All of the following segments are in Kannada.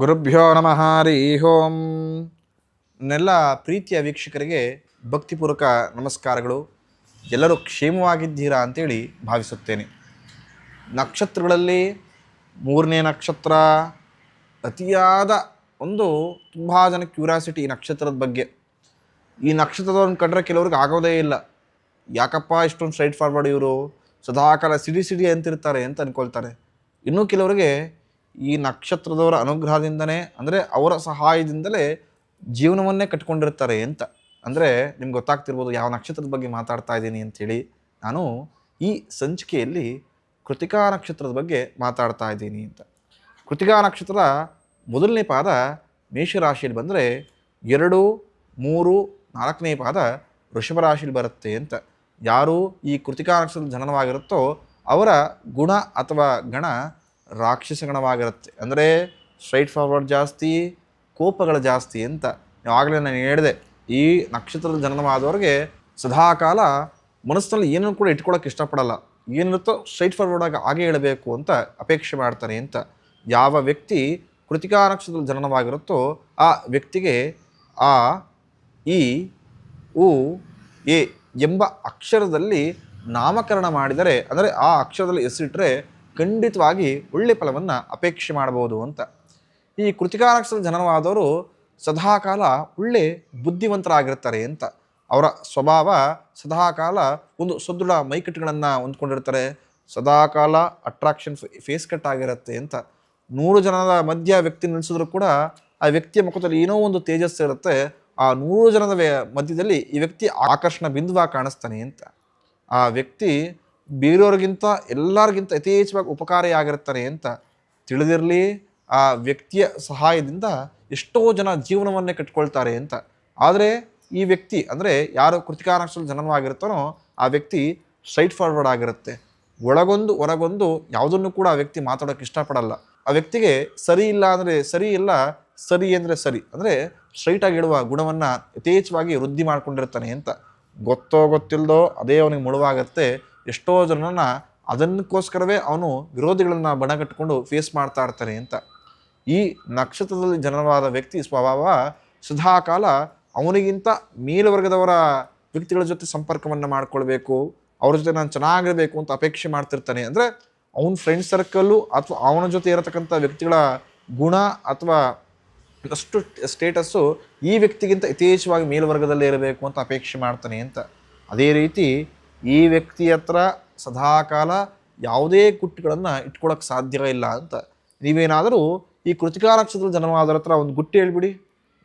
ಗುರುಭ್ಯೋ ನಮಃ, ಹರಿ ಹೋಂ ನೆಲ್ಲ ಪ್ರೀತಿಯ ವೀಕ್ಷಕರಿಗೆ ಭಕ್ತಿಪೂರ್ವಕ ನಮಸ್ಕಾರಗಳು. ಎಲ್ಲರೂ ಕ್ಷೇಮವಾಗಿದ್ದೀರಾ ಅಂತೇಳಿ ಭಾವಿಸುತ್ತೇನೆ. ನಕ್ಷತ್ರಗಳಲ್ಲಿ ಮೂರನೇ ನಕ್ಷತ್ರ, ಅತಿಯಾದ ಒಂದು ತುಂಬ ಜನ ಕ್ಯೂರಿಯಾಸಿಟಿ ಈ ನಕ್ಷತ್ರದ ಬಗ್ಗೆ. ಈ ನಕ್ಷತ್ರದವ್ರನ್ನ ಕಂಡ್ರೆ ಕೆಲವ್ರಿಗೆ ಆಗೋದೇ ಇಲ್ಲ. ಯಾಕಪ್ಪ ಇಷ್ಟೊಂದು ಸ್ಟ್ರೈಟ್ ಫಾರ್ವರ್ಡ್ ಇವರು? ಸದಾಕಾಲ ಸಿಡಿ ಸಿಡಿ ಅಂತಿರ್ತಾರೆ ಅಂತ ಅಂದ್ಕೊಳ್ತಾರೆ ಇನ್ನೂ ಕೆಲವರಿಗೆ ಈ ನಕ್ಷತ್ರದವರ ಅನುಗ್ರಹದಿಂದನೇ, ಅಂದರೆ ಅವರ ಸಹಾಯದಿಂದಲೇ ಜೀವನವನ್ನೇ ಕಟ್ಕೊಂಡಿರ್ತಾರೆ ಅಂತ. ಅಂದರೆ ನಿಮ್ಗೆ ಗೊತ್ತಾಗ್ತಿರ್ಬೋದು ಯಾವ ನಕ್ಷತ್ರದ ಬಗ್ಗೆ ಮಾತಾಡ್ತಾ ಇದ್ದೀನಿ ಅಂಥೇಳಿ ನಾನು ಈ ಸಂಚಿಕೆಯಲ್ಲಿ ಕೃತಿಕಾ ನಕ್ಷತ್ರದ ಬಗ್ಗೆ ಮಾತಾಡ್ತಾ ಇದ್ದೀನಿ ಅಂತ. ಕೃತಿಕಾ ನಕ್ಷತ್ರ ಮೊದಲನೇ ಪಾದ ಮೇಷರಾಶಿಯಲ್ಲಿ ಬಂದರೆ ಎರಡು, ಮೂರು, ನಾಲ್ಕನೇ ಪಾದ ವೃಷಭ ರಾಶಿಯಲ್ಲಿ ಬರುತ್ತೆ ಅಂತ. ಯಾರು ಈ ಕೃತಿಕಾ ನಕ್ಷತ್ರದ ಜನನವಾಗಿರುತ್ತೋ ಅವರ ಗುಣ ಅಥವಾ ಗಣ ರಾಕ್ಷಸ ಗಣವಾಗಿರುತ್ತೆ ಅಂದರೆ ಸ್ಟ್ರೈಟ್ ಫಾರ್ವರ್ಡ್ ಜಾಸ್ತಿ, ಕೋಪಗಳು ಜಾಸ್ತಿ ಅಂತ ಆಗಲೇ ನಾನು ಹೇಳಿದೆ. ಈ ನಕ್ಷತ್ರದ ಜನನವಾದವ್ರಿಗೆ ಸದಾಕಾಲ ಮನಸ್ಸಿನಲ್ಲಿ ಏನನ್ನು ಕೂಡ ಇಟ್ಕೊಳ್ಳೋಕೆ ಇಷ್ಟಪಡಲ್ಲ. ಏನಿರುತ್ತೋ ಸ್ಟ್ರೈಟ್ ಫಾರ್ವರ್ಡ್ ಆಗಿ ಹಾಗೆ ಹೇಳಬೇಕು ಅಂತ ಅಪೇಕ್ಷೆ ಮಾಡ್ತಾನೆ ಅಂತ ಯಾವ ವ್ಯಕ್ತಿ ಕೃತಿಕಾ ನಕ್ಷತ್ರದ ಜನನವಾಗಿರುತ್ತೋ ಆ ವ್ಯಕ್ತಿಗೆ ಆ ಈ ಉ, ಎ ಎಂಬ ಅಕ್ಷರದಲ್ಲಿ ನಾಮಕರಣ ಮಾಡಿದರೆ, ಅಂದರೆ ಆ ಅಕ್ಷರದಲ್ಲಿ ಹೆಸರಿಟ್ಟರೆ ಖಂಡಿತವಾಗಿ ಒಳ್ಳೆ ಫಲವನ್ನು ಅಪೇಕ್ಷೆ ಮಾಡಬಹುದು ಅಂತ. ಈ ಕೃತಿಕಾರಕ್ಷದ ಜನನವಾದವರು ಸದಾಕಾಲ ಒಳ್ಳೆ ಬುದ್ಧಿವಂತರಾಗಿರ್ತಾರೆ ಅಂತ. ಅವರ ಸ್ವಭಾವ ಸದಾಕಾಲ ಒಂದು ಸದೃಢ ಮೈಕಟ್ಟುಗಳನ್ನು ಹೊಂದ್ಕೊಂಡಿರ್ತಾರೆ. ಸದಾಕಾಲ ಅಟ್ರಾಕ್ಷನ್ ಫೇಸ್ ಕಟ್ ಆಗಿರುತ್ತೆ ಅಂತ. ನೂರು ಜನದ ಮಧ್ಯ ವ್ಯಕ್ತಿ ನಿಲ್ಲಿಸಿದ್ರು ಕೂಡ ಆ ವ್ಯಕ್ತಿಯ ಮುಖದಲ್ಲಿ ಏನೋ ಒಂದು ತೇಜಸ್ಸು ಇರುತ್ತೆ. ಆ ನೂರು ಜನದ ಮಧ್ಯದಲ್ಲಿ ಈ ವ್ಯಕ್ತಿ ಆಕರ್ಷಣ ಬಿಂದುವಾಗಿ ಕಾಣಿಸ್ತಾನೆ ಅಂತ. ಆ ವ್ಯಕ್ತಿ ಬೇರೆಯವ್ರಿಗಿಂತ ಎಲ್ಲರಿಗಿಂತ ಯಥೇಚ್ಛವಾಗಿ ಉಪಕಾರಿಯಾಗಿರ್ತಾನೆ ಅಂತ ತಿಳಿದಿರಲಿ, ಆ ವ್ಯಕ್ತಿಯ ಸಹಾಯದಿಂದ ಎಷ್ಟೋ ಜನ ಜೀವನವನ್ನೇ ಕಟ್ಕೊಳ್ತಾರೆ ಅಂತ. ಆದರೆ ಈ ವ್ಯಕ್ತಿ, ಅಂದರೆ ಯಾರು ಕೃತಿಕಾ ಜನವಾಗಿರ್ತಾನೋ ಜನನವಾಗಿರ್ತಾನೋ ಆ ವ್ಯಕ್ತಿ ಸ್ಟ್ರೈಟ್ ಫಾರ್ವರ್ಡ್ ಆಗಿರುತ್ತೆ. ಒಳಗೊಂದು, ಹೊರಗೊಂದು ಯಾವುದನ್ನು ಕೂಡ ಆ ವ್ಯಕ್ತಿ ಮಾತಾಡೋಕೆ ಇಷ್ಟಪಡಲ್ಲ. ಆ ವ್ಯಕ್ತಿಗೆ ಸರಿ ಇಲ್ಲ ಅಂದರೆ ಸರಿ ಇಲ್ಲ, ಸರಿ ಅಂದರೆ ಸರಿ, ಅಂದರೆ ಸ್ಟ್ರೈಟಾಗಿ ಇಡುವ ಗುಣವನ್ನು ಯಥೇಚ್ಛವಾಗಿ ವೃದ್ಧಿ ಮಾಡಿಕೊಂಡಿರ್ತಾನೆ ಅಂತ. ಗೊತ್ತೋ ಗೊತ್ತಿಲ್ಲದೋ ಅದೇ ಅವನಿಗೆ ಮುಳುವಾಗತ್ತೆ. ಎಷ್ಟೋ ಜನನ ಅದನ್ನಕ್ಕೋಸ್ಕರವೇ ಅವನು ವಿರೋಧಿಗಳನ್ನು ಬಣಗಟ್ಟಿಕೊಂಡು ಫೇಸ್ ಮಾಡ್ತಾ ಇರ್ತಾನೆ ಅಂತ. ಈ ನಕ್ಷತ್ರದಲ್ಲಿ ಜನನವಾದ ವ್ಯಕ್ತಿ ಸ್ವಭಾವ ಸದಾಕಾಲ ಅವನಿಗಿಂತ ಮೇಲ್ವರ್ಗದವರ ವ್ಯಕ್ತಿಗಳ ಜೊತೆ ಸಂಪರ್ಕವನ್ನು ಮಾಡ್ಕೊಳ್ಬೇಕು, ಅವ್ರ ಜೊತೆ ನಾನು ಚೆನ್ನಾಗಿರಬೇಕು ಅಂತ ಅಪೇಕ್ಷೆ ಮಾಡ್ತಿರ್ತಾನೆ. ಅಂದರೆ ಅವನ ಫ್ರೆಂಡ್ ಸರ್ಕಲ್ಲು ಅಥವಾ ಅವನ ಜೊತೆ ಇರತಕ್ಕಂಥ ವ್ಯಕ್ತಿಗಳ ಗುಣ ಅಥವಾ ಅಷ್ಟು ಸ್ಟೇಟಸ್ಸು ಈ ವ್ಯಕ್ತಿಗಿಂತ ಯಥೇಚ್ಛವಾಗಿ ಮೇಲ್ವರ್ಗದಲ್ಲೇ ಇರಬೇಕು ಅಂತ ಅಪೇಕ್ಷೆ ಮಾಡ್ತಾನೆ ಅಂತ. ಅದೇ ರೀತಿ ಈ ವ್ಯಕ್ತಿ ಹತ್ರ ಸದಾಕಾಲ ಯಾವುದೇ ಗುಟ್ಟುಗಳನ್ನು ಇಟ್ಕೊಳಕ್ಕೆ ಸಾಧ್ಯವೇ ಇಲ್ಲ ಅಂತ. ನೀವೇನಾದರೂ ಈ ಕೃತಿಕಾ ನಕ್ಷತ್ರದ ಜನವಾದರ ಹತ್ರ ಒಂದು ಗುಟ್ಟು ಹೇಳ್ಬಿಡಿ.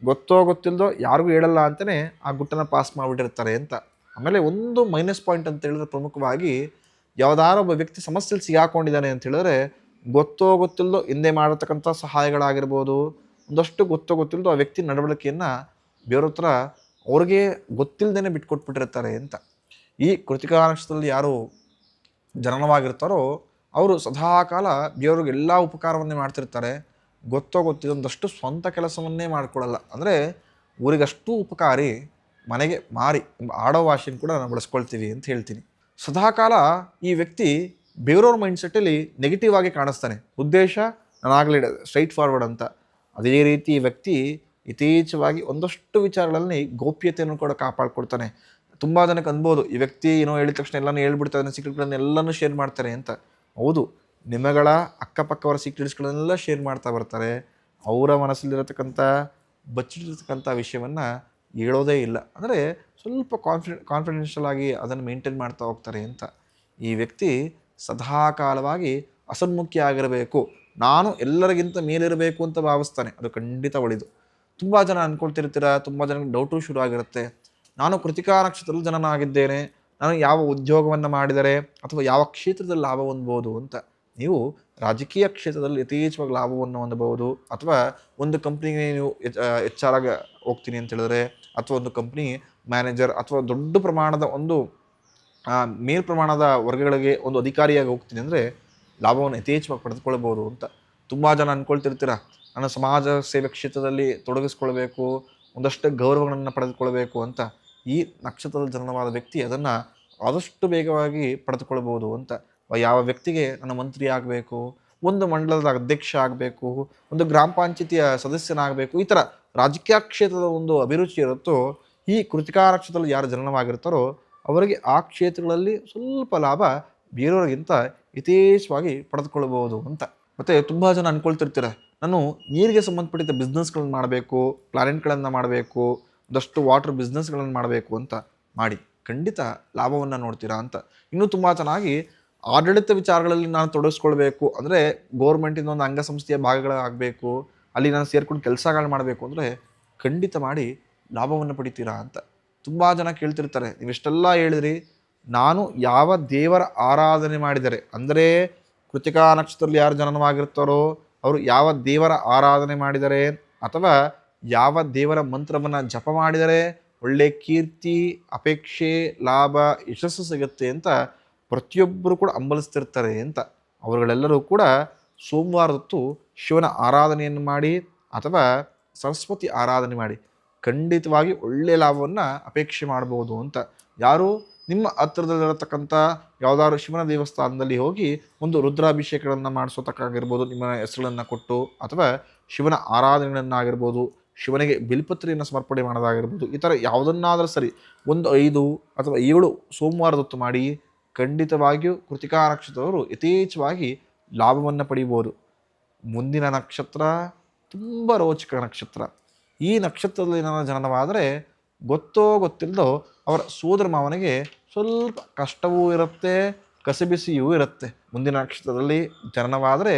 ಗೊತ್ತೋ ಗೊತ್ತಿಲ್ಲದೋ ಯಾರಿಗೂ ಹೇಳಲ್ಲ ಅಂತಲೇ ಆ ಗುಟ್ಟನ್ನು ಪಾಸ್ ಮಾಡಿಬಿಟ್ಟಿರ್ತಾರೆ ಅಂತ. ಆಮೇಲೆ ಒಂದು ಮೈನಸ್ ಪಾಯಿಂಟ್ ಅಂತ ಹೇಳಿದ್ರೆ ಪ್ರಮುಖವಾಗಿ ಯಾವುದಾರೋ ಒಬ್ಬ ವ್ಯಕ್ತಿ ಸಮಸ್ಯೆಯಲ್ಲಿ ಸಿಗಾಕೊಂಡಿದ್ದಾನೆ ಅಂತ ಹೇಳಿದ್ರೆ ಗೊತ್ತೋ ಗೊತ್ತಿಲ್ಲದೋ ಹಿಂದೆ ಮಾಡತಕ್ಕಂಥ ಸಹಾಯಗಳಾಗಿರ್ಬೋದು, ಒಂದಷ್ಟು ಗೊತ್ತೋ ಗೊತ್ತಿಲ್ಲದೋ ಆ ವ್ಯಕ್ತಿ ನಡವಳಿಕೆಯನ್ನು ಬೇರೆ ಹತ್ರ ಅವ್ರಿಗೆ ಗೊತ್ತಿಲ್ಲದೇ ಬಿಟ್ಕೊಟ್ಬಿಟ್ಟಿರ್ತಾರೆ ಅಂತ. ಈ ಕೃತಿಕಾ ನಕ್ಷತ್ರದಲ್ಲಿ ಯಾರು ಜನನವಾಗಿರ್ತಾರೋ ಅವರು ಸದಾಕಾಲ ದೇವರಿಗೆ ಎಲ್ಲ ಉಪಕಾರವನ್ನೇ ಮಾಡ್ತಿರ್ತಾರೆ. ಗೊತ್ತೋ ಗೊತ್ತಿದ್ದೊಂದಷ್ಟು ಸ್ವಂತ ಕೆಲಸವನ್ನೇ ಮಾಡಿಕೊಳ್ಳಲ್ಲ ಅಂದರೆ ಊರಿಗಷ್ಟು ಉಪಕಾರಿ, ಮನೆಗೆ ಮಾರಿ ಎಂಬ ಆಡೋ ಭಾಷೆನ ಕೂಡ ನಾನು ಬಳಸ್ಕೊಳ್ತೀವಿ ಅಂತ ಹೇಳ್ತೀನಿ. ಸದಾಕಾಲ ಈ ವ್ಯಕ್ತಿ ಬೇರೆಯವ್ರ ಮೈಂಡ್ಸೆಟ್ಟಲ್ಲಿ ನೆಗೆಟಿವ್ ಆಗಿ ಕಾಣಿಸ್ತಾನೆ. ಉದ್ದೇಶ ನಾನಾಗಲಿ ಸ್ಟ್ರೈಟ್ ಫಾರ್ವರ್ಡ್ ಅಂತ. ಅದೇ ರೀತಿ ಈ ವ್ಯಕ್ತಿ ಯಥೇಚ್ಛವಾಗಿ ಒಂದಷ್ಟು ವಿಚಾರಗಳಲ್ಲಿ ಗೋಪ್ಯತೆಯನ್ನು ಕೂಡ ಕಾಪಾಡ್ಕೊಳ್ತಾನೆ ತುಂಬ ಜನಕ್ಕೆ ಅನ್ಬೋದು, ಈ ವ್ಯಕ್ತಿ ಏನೋ ಹೇಳಿದ ತಕ್ಷಣ ಎಲ್ಲನೂ ಹೇಳ್ಬಿಡ್ತಾರೆ ಸೀಕ್ರೆಟ್ಗಳನ್ನ ಎಲ್ಲನೂ ಶೇರ್ ಮಾಡ್ತಾರೆ ಅಂತ. ಹೌದು, ನಿಮಗಳ ಅಕ್ಕಪಕ್ಕವರ ಸೀಕ್ರೆಟ್ಸ್ಗಳನ್ನೆಲ್ಲ ಶೇರ್ ಮಾಡ್ತಾ ಬರ್ತಾರೆ. ಅವರ ಮನಸ್ಸಲ್ಲಿರತಕ್ಕಂಥ, ಬಚ್ಚಿಟ್ಟಿರ್ತಕ್ಕಂಥ ವಿಷಯವನ್ನು ಹೇಳೋದೇ ಇಲ್ಲ. ಅಂದರೆ ಸ್ವಲ್ಪ ಕಾನ್ಫಿಡೆ ಕಾನ್ಫಿಡೆನ್ಷಿಯಲ್ ಆಗಿ ಅದನ್ನು ಮೇಂಟೈನ್ ಮಾಡ್ತಾ ಹೋಗ್ತಾರೆ ಅಂತ. ಈ ವ್ಯಕ್ತಿ ಸದಾಕಾಲವಾಗಿ ಅಸನ್ಮುಖಿ ಆಗಿರಬೇಕು. ನಾನು ಎಲ್ಲರಿಗಿಂತ ಮೇಲಿರಬೇಕು ಅಂತ ಭಾವಿಸ್ತಾನೆ. ಅದು ಖಂಡಿತ ಒಳಿದು. ತುಂಬ ಜನ ಅಂದ್ಕೊಳ್ತಿರ್ತೀರ ತುಂಬ ಜನಕ್ಕೆ ಡೌಟು ಶುರು ಆಗಿರುತ್ತೆ. ನಾನು ಕೃತಿಕಾ ನಕ್ಷತ್ರದಲ್ಲಿ ಜನನಾಗಿದ್ದೇನೆ, ನಾನು ಯಾವ ಉದ್ಯೋಗವನ್ನು ಮಾಡಿದರೆ ಅಥವಾ ಯಾವ ಕ್ಷೇತ್ರದಲ್ಲಿ ಲಾಭ ಹೊಂದ್ಬೋದು ಅಂತ. ನೀವು ರಾಜಕೀಯ ಕ್ಷೇತ್ರದಲ್ಲಿ ಯಥೇಚ್ಛವಾಗಿ ಲಾಭವನ್ನು ಹೊಂದಬಹುದು ಅಥವಾ ಒಂದು ಕಂಪ್ನಿಗೆ ನೀವು ಎಚ್ ಆರ್ ಆಗಿ ಹೋಗ್ತೀನಿ ಅಂತ ಹೇಳಿದ್ರೆ ಅಥವಾ ಒಂದು ಕಂಪ್ನಿ ಮ್ಯಾನೇಜರ್ ಅಥವಾ ದೊಡ್ಡ ಪ್ರಮಾಣದ ಒಂದು ಮೇಲ್ ಪ್ರಮಾಣದ ವರ್ಗಗಳಿಗೆ ಒಂದು ಅಧಿಕಾರಿಯಾಗಿ ಹೋಗ್ತೀನಿ ಅಂದರೆ ಲಾಭವನ್ನು ಯಥೇಚ್ಛವಾಗಿ ಪಡೆದುಕೊಳ್ಬೋದು ಅಂತ. ತುಂಬ ಜನ ಅಂದ್ಕೊಳ್ತಿರ್ತೀರ ನಾನು ಸಮಾಜ ಸೇವೆ ಕ್ಷೇತ್ರದಲ್ಲಿ ತೊಡಗಿಸ್ಕೊಳ್ಬೇಕು, ಒಂದಷ್ಟು ಗೌರವಗಳನ್ನು ಪಡೆದುಕೊಳ್ಬೇಕು ಅಂತ. ಈ ನಕ್ಷತ್ರದ ಜನನವಾದ ವ್ಯಕ್ತಿ ಅದನ್ನು ಆದಷ್ಟು ವೇಗವಾಗಿ ಪಡೆದುಕೊಳ್ಬೋದು ಅಂತ. ಯಾವ ವ್ಯಕ್ತಿಗೆ ನನ್ನ ಮಂತ್ರಿ ಆಗಬೇಕು, ಒಂದು ಮಂಡಲದ ಅಧ್ಯಕ್ಷ ಆಗಬೇಕು, ಒಂದು ಗ್ರಾಮ ಪಂಚಾಯತಿಯ ಸದಸ್ಯನಾಗಬೇಕು, ಈ ಥರ ರಾಜಕೀಯ ಕ್ಷೇತ್ರದ ಒಂದು ಅಭಿರುಚಿ ಇರುತ್ತೋ, ಈ ಕೃತಿಕಾ ನಕ್ಷತ್ರದಲ್ಲಿ ಯಾರು ಜನನವಾಗಿರ್ತಾರೋ, ಅವರಿಗೆ ಆ ಕ್ಷೇತ್ರಗಳಲ್ಲಿ ಸ್ವಲ್ಪ ಲಾಭ ಬೇರೆಯವರಿಗಿಂತ ಯಥೇಚ್ಛವಾಗಿ ಪಡೆದುಕೊಳ್ಳಬಹುದು ಅಂತ. ಮತ್ತು ತುಂಬ ಜನ ಅಂದ್ಕೊಳ್ತಿರ್ತೀರ ನಾನು ನೀರಿಗೆ ಸಂಬಂಧಪಟ್ಟಿದ್ದ ಬಿಸ್ನೆಸ್ಗಳನ್ನು ಮಾಡಬೇಕು ಪ್ಲಾನೆಟ್ಗಳನ್ನು ಮಾಡಬೇಕು ಒಂದಷ್ಟು ವಾಟರ್ ಬಿಸ್ನೆಸ್ಗಳನ್ನು ಮಾಡಬೇಕು ಅಂತ ಮಾಡಿ ಖಂಡಿತ ಲಾಭವನ್ನು ನೋಡ್ತೀರಾ ಅಂತ. ಇನ್ನೂ ತುಂಬ ಚೆನ್ನಾಗಿ ಆಡಳಿತ ವಿಚಾರಗಳಲ್ಲಿ ನಾನು ತೊಡಗಿಸ್ಕೊಳ್ಬೇಕು ಅಂದರೆ ಗೋರ್ಮೆಂಟಿಂದ ಒಂದು ಅಂಗಸಂಸ್ಥೆಯ ಭಾಗಗಳಾಗಬೇಕು, ಅಲ್ಲಿ ನಾನು ಸೇರ್ಕೊಂಡು ಕೆಲಸಗಳು ಮಾಡಬೇಕು ಅಂದರೆ ಖಂಡಿತ ಮಾಡಿ ಲಾಭವನ್ನು ಪಡಿತೀರಾ ಅಂತ. ತುಂಬ ಜನ ಕೇಳ್ತಿರ್ತಾರೆ, ನೀವೆಷ್ಟೆಲ್ಲ ಹೇಳಿದ್ರಿ, ನಾನು ಯಾವ ದೇವರ ಆರಾಧನೆ ಮಾಡಿದರೆ, ಅಂದರೆ ಕೃತಿಕಾ ನಕ್ಷತ್ರದಲ್ಲಿ ಯಾರು ಜನನವಾಗಿರ್ತಾರೋ, ಅವರು ಯಾವ ದೇವರ ಆರಾಧನೆ ಮಾಡಿದರೆ, ಅಥವಾ ಯಾವ ದೇವರ ಮಂತ್ರವನ್ನು ಜಪ ಮಾಡಿದರೆ ಒಳ್ಳೆ ಕೀರ್ತಿ, ಅಪೇಕ್ಷೆ, ಲಾಭ, ಯಶಸ್ಸು ಸಿಗುತ್ತೆ ಅಂತ ಪ್ರತಿಯೊಬ್ಬರು ಕೂಡ ಹಂಬಲಿಸ್ತಿರ್ತಾರೆ ಅಂತ. ಅವರುಗಳೆಲ್ಲರೂ ಕೂಡ ಸೋಮವಾರದೊತ್ತು ಶಿವನ ಆರಾಧನೆಯನ್ನು ಮಾಡಿ ಅಥವಾ ಸರಸ್ವತಿ ಆರಾಧನೆ ಮಾಡಿ ಖಂಡಿತವಾಗಿ ಒಳ್ಳೆಯ ಲಾಭವನ್ನು ಅಪೇಕ್ಷೆ ಮಾಡ್ಬೋದು ಅಂತ. ಯಾರು ನಿಮ್ಮ ಹತ್ತಿರದಲ್ಲಿರತಕ್ಕಂಥ ಯಾವುದಾದ್ರು ಶಿವನ ದೇವಸ್ಥಾನದಲ್ಲಿ ಹೋಗಿ ಒಂದು ರುದ್ರಾಭಿಷೇಕಗಳನ್ನು ಮಾಡಿಸೋತಕ್ಕಾಗಿರ್ಬೋದು, ನಿಮ್ಮ ಹೆಸರುಗಳನ್ನು ಕೊಟ್ಟು ಅಥವಾ ಶಿವನ ಆರಾಧನೆಗಳನ್ನಾಗಿರ್ಬೋದು ಶಿವನಿಗೆ ಬಿಲ್ಪತ್ರಿಯನ್ನು ಸಮರ್ಪಣೆ ಮಾಡೋದಾಗಿರ್ಬೋದು. ಈ ಥರ ಯಾವುದನ್ನಾದರೂ ಸರಿ, ಒಂದು ಐದು ಅಥವಾ ಏಳು ಸೋಮವಾರದೊತ್ತು ಮಾಡಿ ಖಂಡಿತವಾಗಿಯೂ ಕೃತಿಕಾ ನಕ್ಷತ್ರದವರು ಯಥೇಚ್ಛವಾಗಿ ಲಾಭವನ್ನು ಪಡಿಬೋದು. ಮುಂದಿನ ನಕ್ಷತ್ರ ತುಂಬ ರೋಚಕ ನಕ್ಷತ್ರ. ಈ ನಕ್ಷತ್ರದಲ್ಲಿ ನನ್ನ ಜನನವಾದರೆ ಗೊತ್ತೋ ಗೊತ್ತಿಲ್ಲದೋ ಅವರ ಸೋದರ ಮಾವನಿಗೆ ಸ್ವಲ್ಪ ಕಷ್ಟವೂ ಇರುತ್ತೆ, ಕಸಿಬಿಸಿಯೂ ಇರುತ್ತೆ. ಮುಂದಿನ ನಕ್ಷತ್ರದಲ್ಲಿ ಜನನವಾದರೆ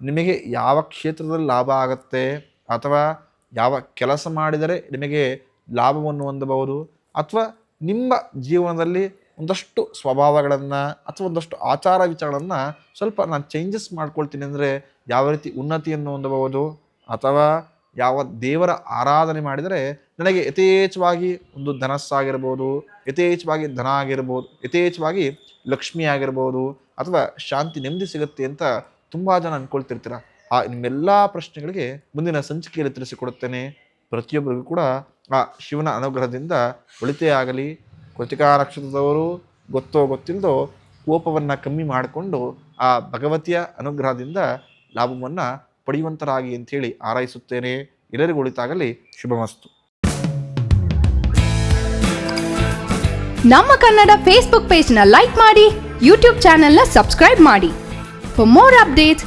ನಿಮಗೆ ಯಾವ ಕ್ಷೇತ್ರದಲ್ಲಿ ಲಾಭ ಆಗುತ್ತೆ ಅಥವಾ ಯಾವ ಕೆಲಸ ಮಾಡಿದರೆ ನಿಮಗೆ ಲಾಭವನ್ನು ಹೊಂದಬಹುದು ಅಥವಾ ನಿಮ್ಮ ಜೀವನದಲ್ಲಿ ಒಂದಷ್ಟು ಸ್ವಭಾವಗಳನ್ನು ಅಥವಾ ಒಂದಷ್ಟು ಆಚಾರ ವಿಚಾರಗಳನ್ನು ಸ್ವಲ್ಪ ನಾನು ಚೇಂಜಸ್ ಮಾಡ್ಕೊಳ್ತೀನಿ ಅಂದರೆ ಯಾವ ರೀತಿ ಉನ್ನತಿಯನ್ನು ಹೊಂದಬಹುದು ಅಥವಾ ಯಾವ ದೇವರ ಆರಾಧನೆ ಮಾಡಿದರೆ ನನಗೆ ಯಥೇಚ್ಛವಾಗಿ ಒಂದು ಧನಸ್ಸಾಗಿರ್ಬೋದು, ಯಥೇಚ್ಛವಾಗಿ ಧನ ಆಗಿರ್ಬೋದು, ಯಥೇಚ್ಛವಾಗಿ ಲಕ್ಷ್ಮಿ ಆಗಿರ್ಬೋದು ಅಥವಾ ಶಾಂತಿ ನೆಮ್ಮದಿ ಸಿಗುತ್ತೆ ಅಂತ ತುಂಬ ಜನ ಅಂದ್ಕೊಳ್ತಿರ್ತೀರ ಆ ನಿಮ್ಮೆಲ್ಲ ಪ್ರಶ್ನೆಗಳಿಗೆ ಮುಂದಿನ ಸಂಚಿಕೆಯಲ್ಲಿ ತಿಳಿಸಿಕೊಡುತ್ತೇನೆ. ಪ್ರತಿಯೊಬ್ಬರಿಗೂ ಕೂಡ ಆ ಶಿವನ ಅನುಗ್ರಹದಿಂದ ಒಳಿತೇ ಆಗಲಿ ಕೃತಿಕಾ ನಕ್ಷತ್ರದವರು ಗೊತ್ತೋ ಗೊತ್ತಿಲ್ಲದೋ ಕೋಪವನ್ನು ಕಮ್ಮಿ ಮಾಡಿಕೊಂಡು ಆ ಭಗವತಿಯ ಅನುಗ್ರಹದಿಂದ ಲಾಭವನ್ನು ಪಡೆಯುವಂತರಾಗಿ ಅಂತೇಳಿ ಆರೈಸುತ್ತೇನೆ ಎಲ್ಲರಿಗೂ ಒಳಿತಾಗಲಿ. ಶುಭಮಸ್ತು. ನಮ್ಮ ಕನ್ನಡ ಫೇಸ್ಬುಕ್ ಪೇಜ್ನ ಲೈಕ್ ಮಾಡಿ ಯೂಟ್ಯೂಬ್ ಚಾನೆಲ್ನ ಸಬ್ಸ್ಕ್ರೈಬ್ ಮಾಡಿ. For more updates